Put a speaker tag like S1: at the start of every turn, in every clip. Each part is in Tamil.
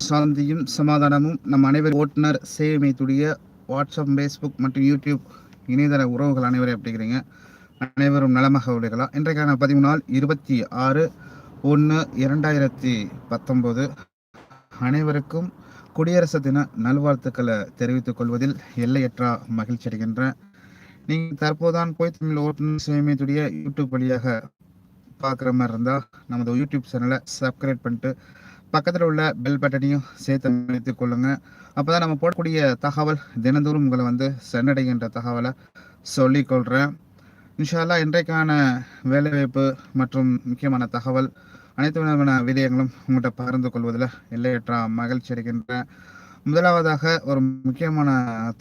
S1: சாந்தியும் சமாதானமும் நம் அனைவர் ஓட்டுநர் சேவைமைத்துடைய வாட்ஸ்அப் ஃபேஸ்புக் மற்றும் யூடியூப் இணையதள உறவுகள் அனைவரும் எப்படிங்கிறீங்க அனைவரும் நலமாக உள்ளீர்களா? இன்றைக்கான பதிவு நாள் இருபத்தி ஆறு ஒன்று இரண்டாயிரத்தி பத்தொம்போது அனைவருக்கும் குடியரசு தின நல்வாழ்த்துக்களை தெரிவித்துக் கொள்வதில் எல்லையற்ற மகிழ்ச்சி அடைகின்றேன் நீங்கள் தற்போதான் போய் தமிழ் ஓட்டுநர் சேவைமைத்துடைய யூடியூப் வழியாக பார்க்குற மாதிரி இருந்தால் நமது யூடியூப் சேனலை சப்ஸ்கிரைப் பண்ணிட்டு பக்கத்தில் உள்ள பெல் பட்டனையும் சேர்த்து அமைத்துக் கொள்ளுங்க. அப்போ தான் நம்ம போடக்கூடிய தகவல் தினந்தோறும் உங்களை வந்து சென்றடைகின்ற தகவலை சொல்லிக்கொள்கிறேன் இன்ஷால்லா இன்றைக்கான வேலைவாய்ப்பு மற்றும் முக்கியமான தகவல் அனைத்து விதமான விடயங்களும் உங்கள்கிட்ட பகிர்ந்து கொள்வதில் எல்லையற்ற மகிழ்ச்சி அடைகின்றேன். முதலாவதாக ஒரு முக்கியமான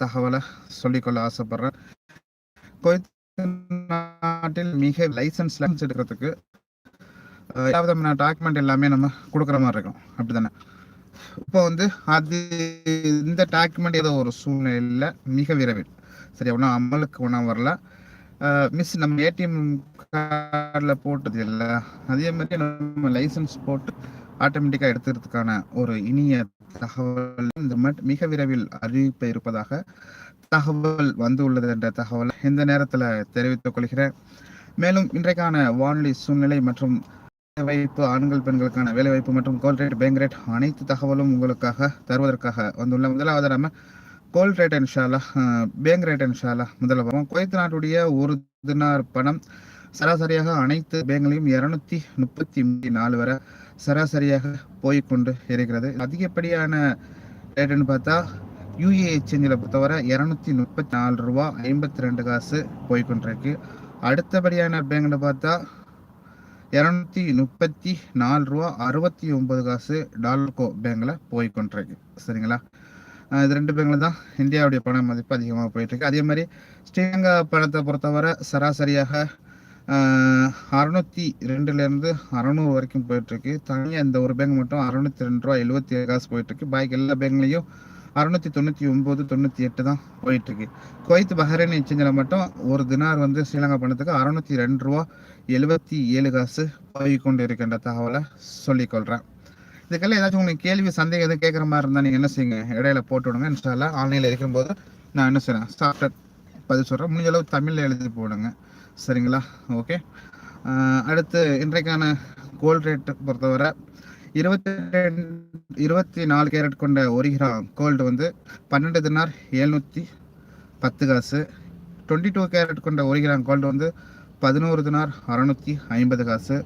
S1: தகவலை சொல்லிக்கொள்ள ஆசைப்படுறேன். நாட்டில் மிக லைசன்ஸ் லைசன்ஸ் எடுக்கிறதுக்கு ஏதாவது எல்லா விதமான டாக்குமெண்ட் எல்லாமே நம்ம கொடுக்குற மாதிரி இருக்கும். அப்படிதானே இப்போ வந்து அது இந்த டாக்குமெண்ட் ஏதோ ஒரு சூழ்நிலையில் மிக விரைவில் சரி ஒன்றும் அமலுக்கு ஒன்றும் வரல. மிஸ் நம்ம ஏடிஎம் கார்டில் போட்டது இல்லை. அதே மாதிரி நம்ம லைசன்ஸ் போட்டு ஆட்டோமேட்டிக்காக எடுத்துக்கிறதுக்கான ஒரு இனிய தகவல் இந்த மட் மிக விரைவில் அறிவிப்பு இருப்பதாக தகவல் வந்து உள்ளது என்ற தகவலை இந்த நேரத்தில் தெரிவித்துக் கொள்கிறேன். மேலும் இன்றைக்கான வானொலி சூழ்நிலை மற்றும் வேலைவாய்ப்பு ஆண்கள் பெண்களுக்கான வேலைவாய்ப்பு மற்றும் கோல் ரேட் பேங்க் ரேட் அனைத்து தகவலும் உங்களுக்காக தருவதற்காக வந்துள்ள முதலாவது நம்ம கோல் ரேட் இன்ஷாலா பேங்க் ரேட் இன்ஷாலா முதல்ல வரும் குவைத் நாட்டுடைய ஒரு தினார் பணம் சராசரியாக அனைத்து பேங்க்லையும் இருநூத்தி முப்பத்தி நாலு வரை சராசரியாக போய்க்கொண்டு இருக்கிறது. அதிகப்படியான ரேட்டுன்னு பார்த்தா யூஏ எக்ஸ்சேஞ்சில் பொறுத்தவரை இரநூத்தி முப்பத்தி நாலு ரூபா ஐம்பத்தி ரெண்டு காசு போய்கொண்டிருக்கு அடுத்தபடியான பேங்க்னு பார்த்தா இரநூத்தி முப்பத்தி நாலு ரூபா அறுபத்தி ஒன்பது காசு டாலர்கோ பேங்கில் போய்கொண்டிருக்கு. சரிங்களா? இது ரெண்டு பேங்கில் தான் இந்தியாவுடைய பண மதிப்பு அதிகமாக போயிட்டுருக்கு. அதே மாதிரி ஸ்ரீலங்கா பணத்தை பொறுத்தவரை சராசரியாக அறுநூத்தி ரெண்டுலேருந்து அறநூறு வரைக்கும் போயிட்டுருக்கு. தனியாக இந்த ஒரு பேங்க் மட்டும் அறுநூத்தி ரெண்டு ரூபா எழுபத்தி ஏழு காசு போயிட்டுருக்கு. பாக்கி எல்லா பேங்க்லேயும் அறுநூத்தி தொண்ணூற்றி ஒன்பது தொண்ணூற்றி எட்டு தான் போயிட்டுருக்கு. குவைத் பஹ்ரைன் எக்ஸ்சேஞ்சில் மட்டும் ஒரு தினார் வந்து ஸ்ரீலங்கா பணத்துக்கு அறுநூத்தி ரெண்டு ரூபா எழுபத்தி ஏழு காசு போய் கொண்டு இருக்கின்ற தகவலை சொல்லிக்கொள்றேன். இதுக்கெல்லாம் ஏதாச்சும் உங்களுக்கு கேள்வி சந்தேகம் எதுவும் கேட்குற மாதிரி இருந்தால் நீங்கள் என்ன செய்யுங்க? இடையில போட்டு விடுங்க. இன்ஸ்டால ஆன்லைனில் இருக்கும்போது நான் என்ன செய்கிறேன் சாஃப்ட்வேர் பதில் சொல்கிறேன் முடிஞ்ச அளவு தமிழில் எழுதி போடுங்க. சரிங்களா? ஓகே. அடுத்து இன்றைக்கான கோல்ட் ரேட் பொறுத்தவரை இருபத்தி இருபத்தி நாலு கேரட் கொண்ட ஒரு கிராம் கோல்டு வந்து பன்னெண்டு தினார் எழுநூற்றி பத்து காசு. டுவெண்ட்டி டூ கேரட் கொண்ட ஒரு கிராம் கோல்டு வந்து பதினோரு தினார் அறநூற்றி ஐம்பது காசு.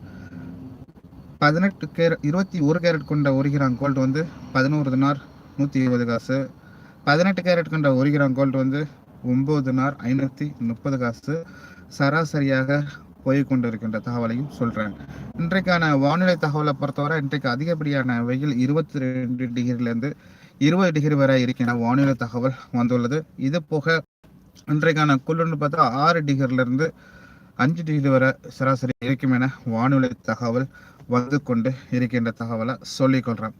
S1: பதினெட்டு கேர இருபத்தி ஒரு கேரட் கொண்ட ஒரு கிராம் கோல்டு வந்து பதினோரு தினார் நூற்றி இருபது காசு. பதினெட்டு கேரட் கொண்ட ஒரு கிராம் கோல்டு வந்து ஒம்பது தினார் ஐநூற்றி முப்பது காசு. சராசரியாக போய் கொண்டிருக்கின்ற தகவலையும் சொல்கிறேன் இன்றைக்கான வானிலை தகவலை பொறுத்தவரை இன்றைக்கு அதிகப்படியான வெயில் இருபத்தி ரெண்டு டிகிரிலேருந்து இருபது டிகிரி வரை இருக்கின்ற வானிலை தகவல் வந்துள்ளது. இது போக இன்றைக்கான குளிர்னு பார்த்தா ஆறு டிகிரிலிருந்து அஞ்சு டிகிரி வரை சராசரி இருக்கும் என வானிலை தகவல் வந்து கொண்டு இருக்கின்ற தகவலை சொல்லிக்கொள்கிறேன்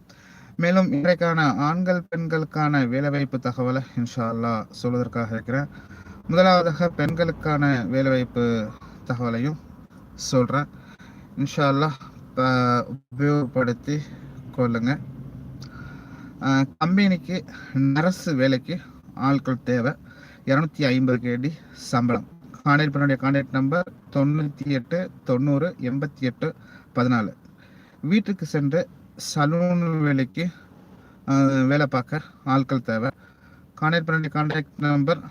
S1: மேலும் இன்றைக்கான ஆண்கள் பெண்களுக்கான வேலைவாய்ப்பு தகவலை இன்ஷா அல்லாஹ் சொல்வதற்காக இருக்கிறேன். முதலாவதாக பெண்களுக்கான வேலைவாய்ப்பு தகவலையும் சொல்கிறேன் இன்ஷால்லா உபயோகப்படுத்தி கொள்ளுங்க. கம்பெனிக்கு நரசு வேலைக்கு ஆட்கள் தேவை. இரநூத்தி ஐம்பது கேடி சம்பளம். கான்டாக்ட் பண்ணுடைய கான்டாக்ட் நம்பர் தொண்ணூற்றி எட்டு தொண்ணூறு எண்பத்தி எட்டு பதினாலு. வீட்டுக்கு சென்று சலூன் வேலைக்கு வேலை பார்க்க ஆட்கள் தேவை. கான்டாக்ட் பண்ணுடைய கான்டாக்ட் நம்பர்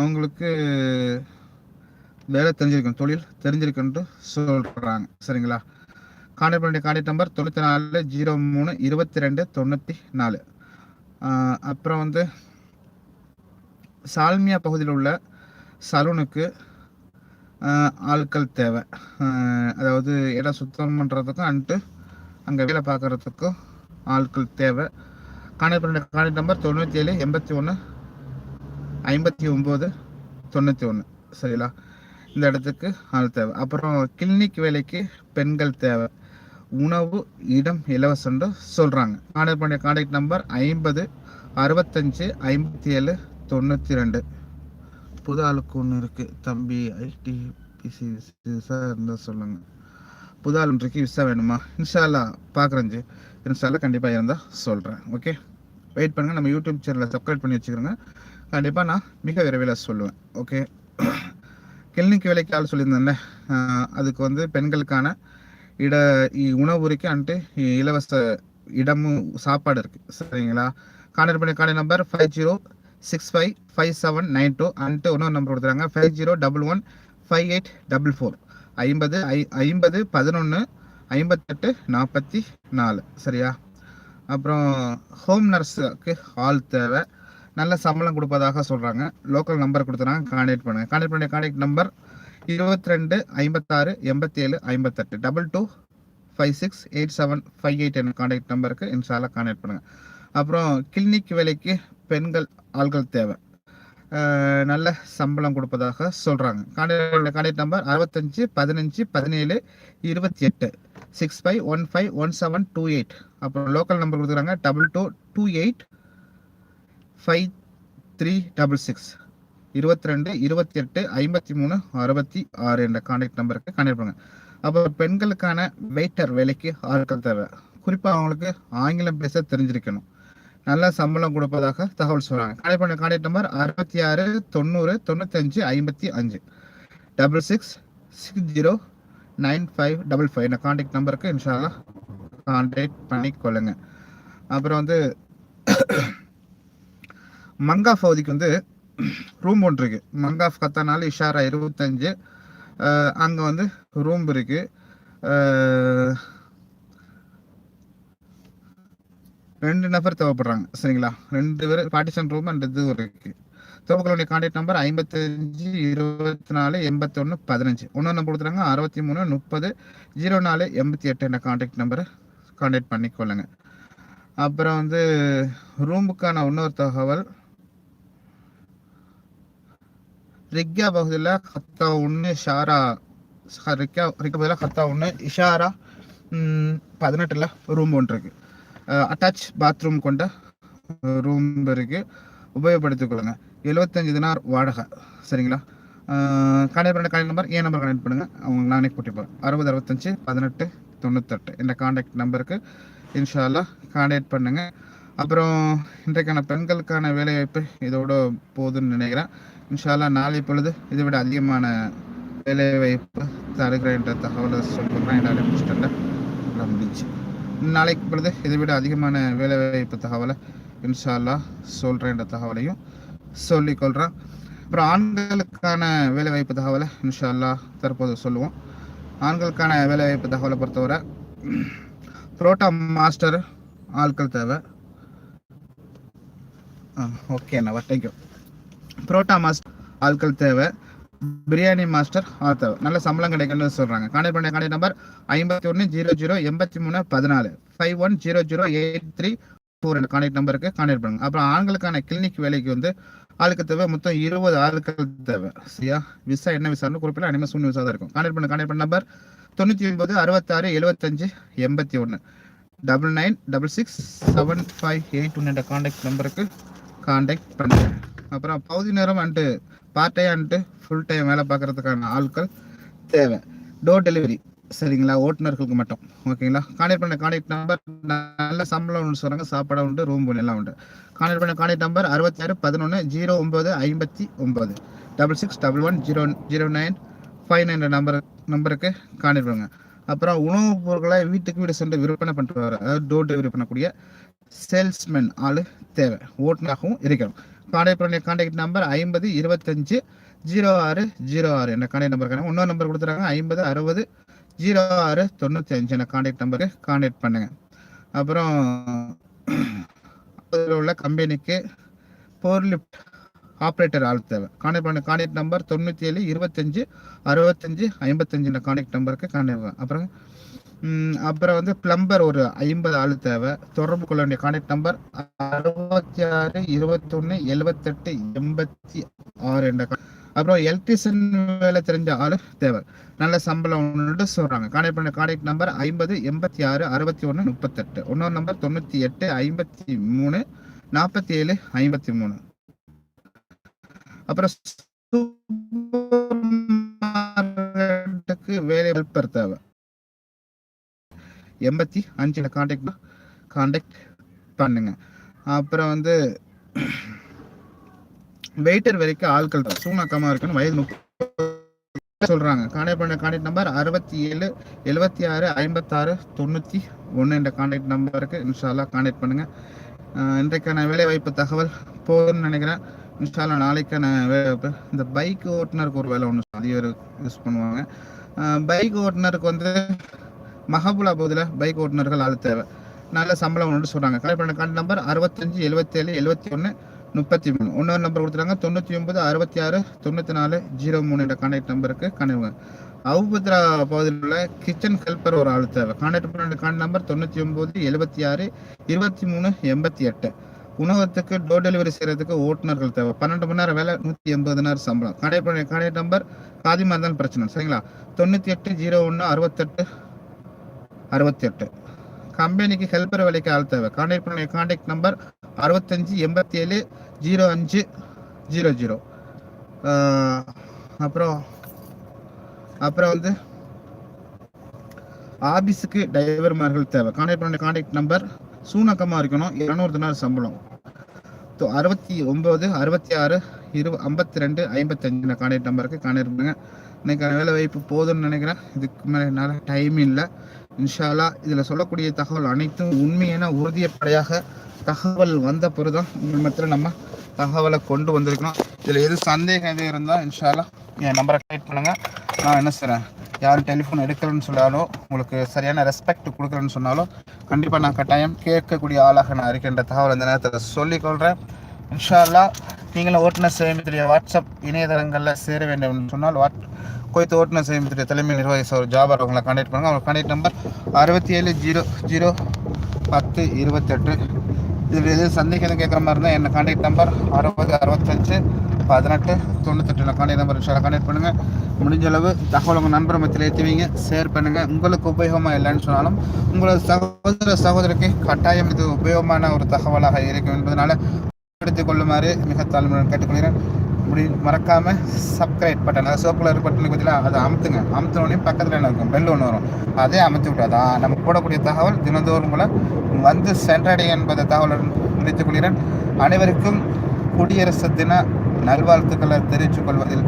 S1: அவங்களுக்கு வேலை தெரிஞ்சிருக்கணும் தொழில் தெரிஞ்சிருக்குன்ட்டு சொல்கிறாங்க சரிங்களா? கான்டாக்ட் பண்ண கான்டாக்ட் நம்பர் தொண்ணூற்றி நாலு ஜீரோ மூணு இருபத்தி ரெண்டு தொண்ணூற்றி நாலு. அப்புறம் வந்து சால்மியா பகுதியில் உள்ள சலூனுக்கு ஆட்கள் தேவை. அதாவது இடம் சுத்தம் பண்ணுறதுக்கும் அன்ட்டு அங்கே வேலை பார்க்குறதுக்கும் ஆட்கள் தேவை. கான்டாக்ட் பண்ண கான்டாக்ட் நம்பர் தொண்ணூற்றி ஏழு எண்பத்தி ஒன்று ஐம்பத்தி ஒம்பது தொண்ணூற்றி ஒன்று சரிங்களா? இந்த இடத்துக்கு ஆள் தேவை. அப்புறம் கிளினிக் வேலைக்கு பெண்கள் தேவை. உணவு இடம் இலவசம்னு சொல்கிறாங்க ஆர்டர் பண்ணிய கான்டாக்ட் நம்பர் ஐம்பது அறுபத்தஞ்சு ஐம்பத்தி ஏழு தொண்ணூற்றி ரெண்டு புது ஆளுக்கு ஒன்று இருக்குது தம்பி ஐடி பிசி இருந்தால் சொல்லுங்கள் புது ஆள் இருக்கு விசா வேணுமா? இன்ஷால்லா பார்க்குறேன் ஜி. இன்ஷால்லா கண்டிப்பாக இருந்தால் சொல்கிறேன் ஓகே வெயிட் பண்ணுங்கள் நம்ம யூடியூப் சேனலை சப்ஸ்கிரைப் பண்ணி வச்சுக்கிறோங்க. கண்டிப்பாக நான் மிக விரைவில் சொல்லுவேன். ஓகே கிளினிக் வேலைக்கு ஆள் சொல்லியிருந்தேன்ல அதுக்கு வந்து பெண்களுக்கான இட இ- உணவு இருக்கு அன்ட்டு இலவச இடமும் சாப்பாடு இருக்கு. சரிங்களா? கான்டாக்ட் பண்ணி card number five zero six five five seven nine two and இன்னொரு நம்பர் கொடுத்துறாங்க five zero double one five eight double four ஐம்பது ஐ ஐம்பது பதினொன்று ஐம்பத்தெட்டு நாற்பத்தி நாலு. சரியா? அப்புறம் ஹோம் நர்ஸுக்கு ஆள் தேவை. நல்ல சம்பளம் கொடுப்பதாக சொல்கிறாங்க லோக்கல் நம்பர் கொடுத்துறாங்க கான்டாக்ட் பண்ணுங்கள் கான்டாக்ட் பண்ணுற கான்டாக்ட் நம்பர் இருபத்தி ரெண்டு ஐம்பத்தாறு எண்பத்தேழு ஐம்பத்தெட்டு. Double two five six eight seven five eight என் கான்டாக்ட் நம்பருக்கு இன்ஷால்லா கான்டாக்ட் பண்ணுங்கள் அப்புறம் கிளினிக் வேலைக்கு பெண்கள் ஆள்கள் தேவை. நல்ல சம்பளம் கொடுப்பதாக சொல்கிறாங்க கான்டாக்ட் கான்டாக்ட் நம்பர் அறுபத்தஞ்சு பதினஞ்சு பதினேழு இருபத்தி எட்டு six five one five one seven two eight அப்புறம் லோக்கல் நம்பர் கொடுத்துருக்காங்க double two two eight five three double six இருபத்தி ரெண்டு இருபத்தி எட்டு ஐம்பத்தி மூணு அறுபத்தி ஆறு என்ற கான்டாக்ட் நம்பருக்கு கான்டாக்ட் பண்ணுங்க. அப்போ பெண்களுக்கான வெயிட்டர் வேலைக்கு ஆட்கள் தேவை. குறிப்பாக அவங்களுக்கு ஆங்கிலம் பேச தெரிஞ்சிருக்கணும். நல்ல சம்பளம் கொடுப்பதாக தகவல் சொல்கிறாங்க கான்டாக்ட் பண்ண கான்டாக்ட் நம்பர் அறுபத்தி ஆறு தொண்ணூறு தொண்ணூத்தஞ்சு ஐம்பத்தி அஞ்சு. Double six six zero nine five double five என்ற கான்டாக்ட் நம்பருக்கு இன்ஷால்லா கான்டாக்ட் பண்ணிக்கொள்ளுங்க. அப்புறம் வந்து மங்காஃப் அவதிக்கு வந்து ரூம் ஒன்று இருக்கு. மங்காஃப் கத்தானால இஷாரா இருபத்தஞ்சு. அங்கே வந்து ரூம் இருக்கு. ரெண்டு நபர் தேவைப்படுறாங்க. சரிங்களா? ரெண்டு பேர் பார்ட்டிஷன் ரூம் அண்ட் இது இருக்கு. தேவைப்படக்கூடிய கான்டாக்ட் நம்பர் ஐம்பத்தஞ்சு இருபத்தி நாலு எண்பத்தொன்று பதினஞ்சு. இன்னொன்று நம்பர் கொடுத்துறாங்க அறுபத்தி மூணு முப்பது ஜீரோ நாலு எண்பத்தி எட்டு என்ற கான்டாக்ட் நம்பரை கான்டாக்ட் பண்ணிக்கொள்ளுங்க. அப்புறம் வந்து ரூமுக்கான இன்னொரு தகவல். ரிக்யா பகுதியில் ஹத்தா ஒன்று ஷாரா ரிக்கா ரிக்யா ரிக்கா பகுதியில் ஹத்தா ஒன்று இஷாரா பதினெட்டில் ரூம் ஒன்று இருக்கு அட்டாச் பாத்ரூம் கொண்ட ரூம் இருக்கு உபயோகப்படுத்திக்கொள்ளுங்க எழுபத்தஞ்சு தினார் வாடகை சரிங்களா கான்டாக்ட் பண்ண கான்டாக்ட் நம்பர் ஏன் நம்பர் கனெக்ட் பண்ணுங்கள் அவங்க நானே கூட்டி அறுபது அறுபத்தஞ்சு பதினெட்டு தொண்ணூத்தெட்டு இந்த கான்டாக்ட் நம்பருக்கு இன்ஷால்லா கான்டாக்ட் பண்ணுங்கள் அப்புறம் இன்றைக்கான பெண்களுக்கான வேலைவாய்ப்பு இதோட போதுன்னு நினைக்கிறேன் இன்ஷால்லா நாளை பொழுது இதை விட அதிகமான வேலைவாய்ப்பு தருகிறேன் என்ற தகவலை சொல்கிறேன் என்னால் முடிஞ்சு. நாளைக்கு பொழுது இதை விட அதிகமான வேலைவாய்ப்பு தகவலை இன்ஷால்லா சொல்கிறேன் என்ற தகவலையும் சொல்லிக்கொள்கிறேன் அப்புறம் ஆண்களுக்கான வேலைவாய்ப்பு தகவலை இன்ஷால்லா தற்போது சொல்லுவோம். ஆண்களுக்கான வேலைவாய்ப்பு தகவலை பொறுத்தவரை புரோட்டா மாஸ்டர் ஆட்கள் தேவை. ஓகே அண்ணா தேங்க்யூ புரோட்டா மாஸ்டர் ஆட்கள் தேவை பிரியாணி மாஸ்டர் ஆள் தேவை. நல்ல சம்பளம் கிடைக்கணும்னு சொல்கிறாங்க கான்டெக்ட் பண்ண கான்டாக்ட் நம்பர் ஐம்பத்தி ஒன்று ஜீரோ ஜீரோ எண்பத்தி மூணு பதினாலு. Five one zero zero eight three four என்ற கான்டெக்ட் நம்பருக்கு கான்டெக்ட் பண்ணுங்க. அப்புறம் ஆண்களுக்கான கிளினிக் வேலைக்கு வந்து ஆளுக்கு தேவை மொத்தம் இருபது ஆளுக்கள் தேவை. சரியா? விசா என்ன விசான்னு குறிப்பிட அனிமல் சூழ்நிலை விசா தான் இருக்கும். கான்டெக்ட் பண்ண கான்டெக்ட் பண்ண நம்பர் தொண்ணூற்றி ஒன்பது அறுபத்தாறு எழுபத்தஞ்சு எண்பத்தி ஒன்று double nine double six seven five eight one என்ற கான்டாக்ட் நம்பருக்கு கான்டாக்ட் பண்ணுறேன் அப்புறம் பகுதி நேரம் and part time and full time வேலை பார்க்கறதுக்கான ஆட்கள் தேவை. டோர் டெலிவரி சரிங்களா? ஓட்டுநர்களுக்கு மட்டும். ஓகேங்களா கான்டெக்ட் பண்ண கான்டெக்ட் நம்பர் நல்ல சம்பளம் ஒன்று சொல்கிறாங்க சாப்பாடு உண்டு ரூம் எல்லாம் உண்டு. கான்டெக்ட் பண்ண கான்டெக்ட் நம்பர் அறுபத்தாறு பதினொன்று ஜீரோ ஒம்பது ஐம்பத்தி ஒம்பது double six double one zero zero nine five nine number நம்பருக்கு கான்டெக்ட் பண்ணுங்க. அப்புறம் உணவுப் பொருட்களை வீட்டுக்கு வீடு சென்று விற்பனை பண்ணுறாரு அதாவது டோர் டெலிவரி பண்ணக்கூடிய சேல்ஸ்மேன் ஆள் தேவை. ஓட்டுநராகவும் இருக்கணும் காண்டாக்ட் பண்ண நம்பர் ஐம்பது இருபத்தஞ்சு ஜீரோ ஆறு ஜீரோ ஆறு என்ற காண்டாக்ட் நம்பர் இன்னொரு நம்பர் கொடுத்துருக்காங்க. ஐம்பது அறுபது ஜீரோ ஆறு தொண்ணூற்றி அஞ்சு என்ற காண்டாக்ட் நம்பருக்கு காண்டாக்ட் பண்ணுங்கள் அப்புறம் அதில் உள்ள கம்பெனிக்கு போர் லிஃப்ட் ஆப்ரேட்டர் ஆள் தேவை. காண்டாக்ட் பண்ண காண்டாக்ட் நம்பர் தொண்ணூற்றி ஏழு இருபத்தஞ்சு அறுபத்தஞ்சு ஐம்பத்தஞ்சு என்ன கான்டாக்ட் நம்பருக்கு காண்டாக்ட் அப்புறம் அப்புறம் வந்து பிளம்பர் ஒரு ஐம்பது ஆள் தேவை. தொடர்பு கொள்ள வேண்டிய கான்டாக்ட் நம்பர் அறுபத்தி ஆறு இருபத்தொன்னு எழுபத்தெட்டு எண்பத்தி ஆறு என்ற அப்புறம் எலக்ட்ரிஷியன் வேலை தெரிஞ்ச ஆள் தேவை. நல்ல சம்பளம் ஒன்று சொல்றாங்க. கான்டாக்ட் பண்ண கான்டாக்ட் நம்பர் ஐம்பது எண்பத்தி ஆறு அறுபத்தி ஒன்று முப்பத்தெட்டு. இன்னொரு நம்பர் தொண்ணூற்றி எட்டு ஐம்பத்தி மூணு நாற்பத்தி ஏழு ஐம்பத்தி மூணு. அப்புறம் சூப்பர் மார்க்கெட்டுக்கு வேலை ஹெல்பர் தேவை. எண்பத்தி அஞ்சில் காண்டாக்ட் காண்டாக்ட் பண்ணுங்க. அப்புறம் வந்து வெயிட்டர் வரைக்கும் ஆட்கள் தான். சூனாக்கமாக இருக்குன்னு வயது முப்பது சொல்கிறாங்க காண்டாக்ட் பண்ண காண்டாக்ட் நம்பர் அறுபத்தி ஏழு எழுபத்தி ஆறு ஐம்பத்தாறு தொண்ணூற்றி ஒன்று என்ற காண்டாக்ட் நம்பருக்கு இன்ஷால்லா காண்டாக்ட் பண்ணுங்கள் இன்றைக்கான வேலைவாய்ப்பு தகவல் போதும்னு நினைக்கிறேன். இன்ஷால்லா நாளைக்கான வேலைவாய்ப்பு. இந்த பைக் ஓட்டுநருக்கு ஒரு வேலை ஒன்று அதிகம் யூஸ் பண்ணுவாங்க. பைக் ஓட்டுநருக்கு வந்து மஹபுலா பகுதியில் பைக் ஓட்டுநர்கள் ஆள் தேவை. நல்ல சம்பளம் ஒன்று சொல்கிறாங்க கலெக்ட் பண்ண கார்டு நம்பர் அறுபத்தஞ்சு எழுபத்தேழு எழுபத்தி ஒன்று முப்பத்தி மூணு. இன்னொரு நம்பர் கொடுத்துருக்காங்க தொண்ணூற்றி ஒன்பது அறுபத்தி ஆறு தொண்ணூற்றி நாலு ஜீரோ மூணு என்ற கான்டாக்ட் நம்பருக்கு கணிவுங்க அவுபத்ரா பகுதியில் உள்ள கிச்சன் ஹெல்பர் ஒரு ஆள் தேவை. கான்டாக்ட் பண்ண கார்டு நம்பர் தொண்ணூற்றி ஒம்பது எழுபத்தி ஆறு இருபத்தி மூணு எண்பத்தி எட்டு உணவகத்துக்கு டோர் டெலிவரி செய்கிறதுக்கு ஓட்டுநர்கள் தேவை. பன்னெண்டு மணி நேரம் வேலை நூற்றி எண்பது நேரம் சம்பளம். கான்டாக்ட் கடை நம்பர் காதிமா இருந்தாலும் பிரச்சனை சரிங்களா? தொண்ணூற்றி எட்டு ஜீரோ ஒன்று அறுபத்தெட்டு அறுபத்தி எட்டு கம்பெனிக்கு ஹெல்ப்பர் வேலைக்கு ஆள் தேவை. கான்டாக்ட் பண்ண கான்டாக்ட் நம்பர் அறுபத்தஞ்சு எண்பத்தி ஏழு ஜீரோ அஞ்சு ஜீரோ ஜீரோ அப்புறம் அப்புறம் வந்து ஆபீஸுக்கு டிரைவர்மார்கள் தேவை. கான்டாக்ட் பண்ண கான்டாக்ட் நம்பர் சூனக்கமாக இருக்கணும். இரநூறு தினார் சம்பளம். அறுபத்தி ஒம்பது அறுபத்தி ஆறு இரு ஐம்பத்தி ரெண்டு ஐம்பத்தஞ்சு கான்டாக்ட் நம்பருக்கு கான்டாக்ட் பண்ணுங்க. இன்னைக்கான வேலை வாய்ப்பு போதும்னு நினைக்கிறேன். இதுக்கு மேலே என்னால் டைம் இல்லை. இன்ஷாலா இதில் சொல்லக்கூடிய தகவல் அனைத்தும் உண்மையான உறுதியப்படையாக தகவல் வந்த பிறகுதான் உங்கள் மத்தியில் நம்ம தகவலை கொண்டு வந்திருக்கணும் இதில் எது சந்தேகம் எதுவும் இருந்தால் இன்ஷாலா என் நம்பரை கனெக்ட் பண்ணுங்கள் நான் என்ன செய்கிறேன் யாரும் டெலிஃபோன் எடுக்கலன்னு சொன்னாலும் உங்களுக்கு சரியான ரெஸ்பெக்ட் கொடுக்குறேன்னு சொன்னாலும் கண்டிப்பாக நான் கட்டாயம் கேட்கக்கூடிய ஆளாக நான் இருக்கின்ற தகவல் இந்த நேரத்தில் சொல்லிக்கொள்கிறேன் இன்ஷால்லா நீங்களும் ஓட்டுநர் சேமித்துடைய வாட்ஸ்அப் இணையதளங்களில் சேர வேண்டும் என்று சொன்னால் வாட் கோயத்து ஓட்டுநர் சேமித்துடைய தலைமை நிர்வாகி சார் ஜாபர் அவங்களை கான்டாக்ட் பண்ணுங்கள் அவங்க கான்டாக்ட் நம்பர் அறுபத்தி ஏழு ஜீரோ ஜீரோ பத்து இருபத்தெட்டு. இதில் எது சந்தேகம் கேட்குற மாதிரி இருந்தால் என்ன கான்டாக்ட் நம்பர் அறுபது அறுபத்தஞ்சு பதினெட்டு தொண்ணூத்தெட்டு கான்டாக்ட் நம்பர் இன்ஷா கான்டாக்ட் பண்ணுங்கள் முடிஞ்ச அளவு தகவல் உங்கள் நண்பர் மத்தியில் ஏற்றுவீங்க ஷேர் பண்ணுங்கள் உங்களுக்கு உபயோகமாக இல்லைன்னு சொன்னாலும் உங்களோட சகோதர சகோதரிக்கு கட்டாயம் இது உபயோகமான ஒரு தகவலாக இருக்கும் என்பதனால எடுத்துக் கொள்ளுமாறு மிக தாழ்மையுடன் கேட்டுக்கொள்கிறேன். முடி மறக்காம சப்ஸ்கிரைப் பட்டன் அதாவது சோப்பு கலர் பட்டன் பார்த்தீங்களா அதை அமுத்துங்க. அமுத்தினோடனே பக்கத்தில் என்ன இருக்கும்? பெல் ஒன்று வரும். அதே அமைத்து விட்டாதான் நம்ம போடக்கூடிய தகவல் தினந்தோறும் கூட வந்து சென்றடை என்பதை தகவலுடன் முடித்துக் கொள்கிறேன். அனைவருக்கும் குடியரசு தின நல்வாழ்த்துக்களை தெரிவித்துக் கொள்வதில்